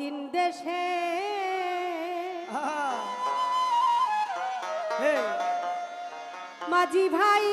অচিন দেশে। মাঝি ভাই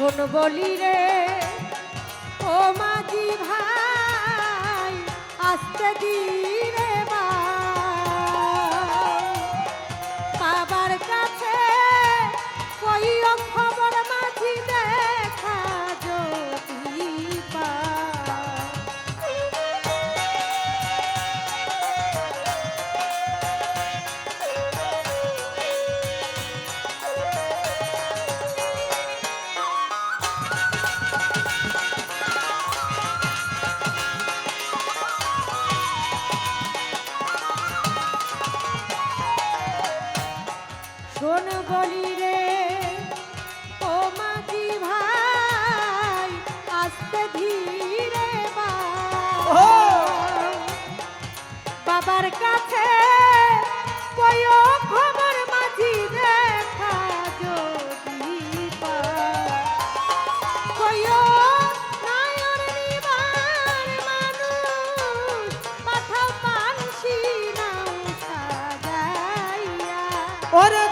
তখন বলি রে ও মাঝি ভাই আসতে দিই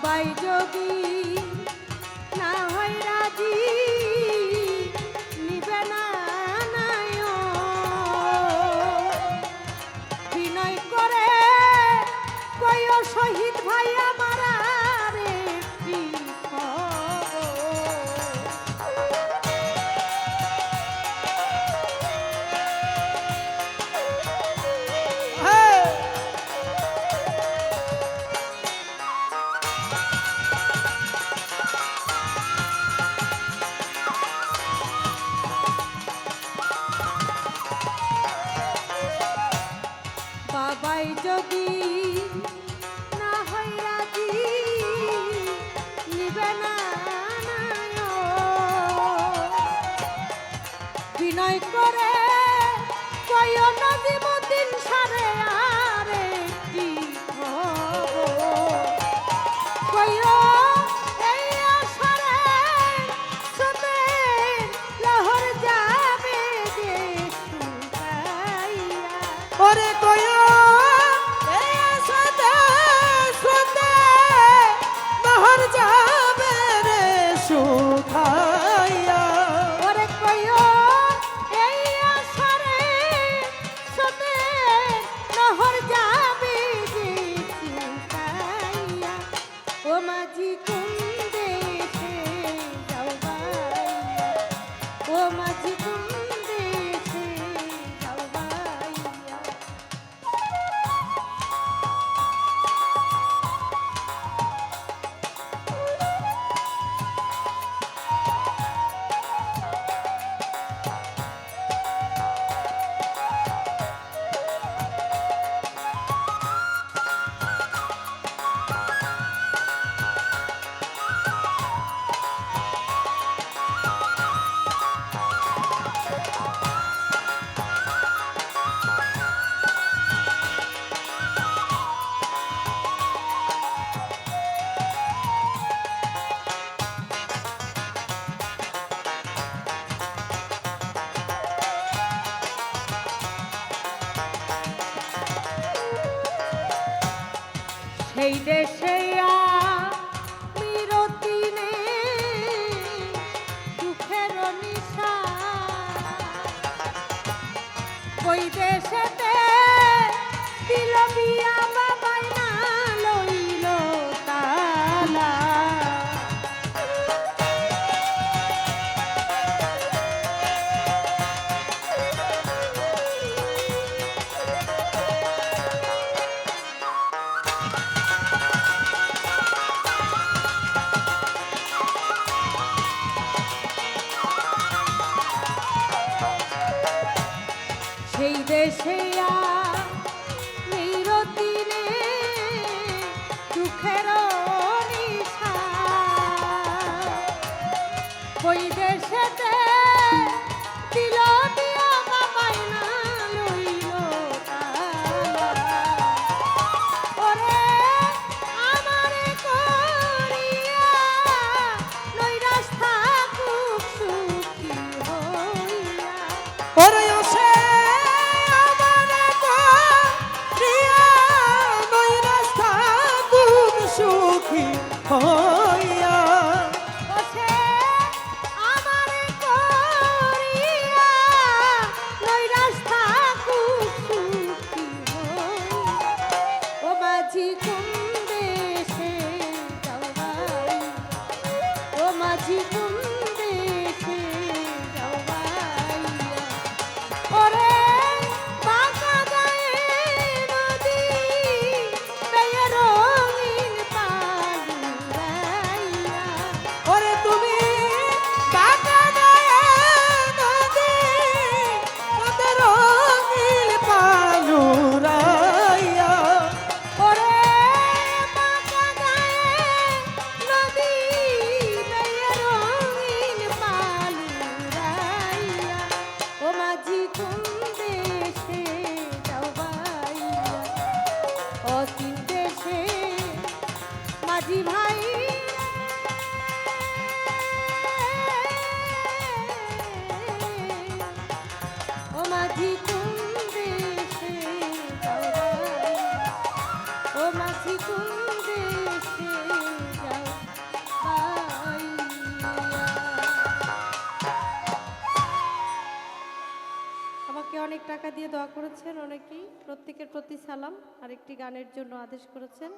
সবাই যোগী I to be Mình সেই দেশে Cajero. অনেক টাকা দিয়ে দোয়া করেছেন অনেকেই। প্রত্যেকের প্রতি সালাম। আরেকটি গানের জন্য আদেশ করেছেন।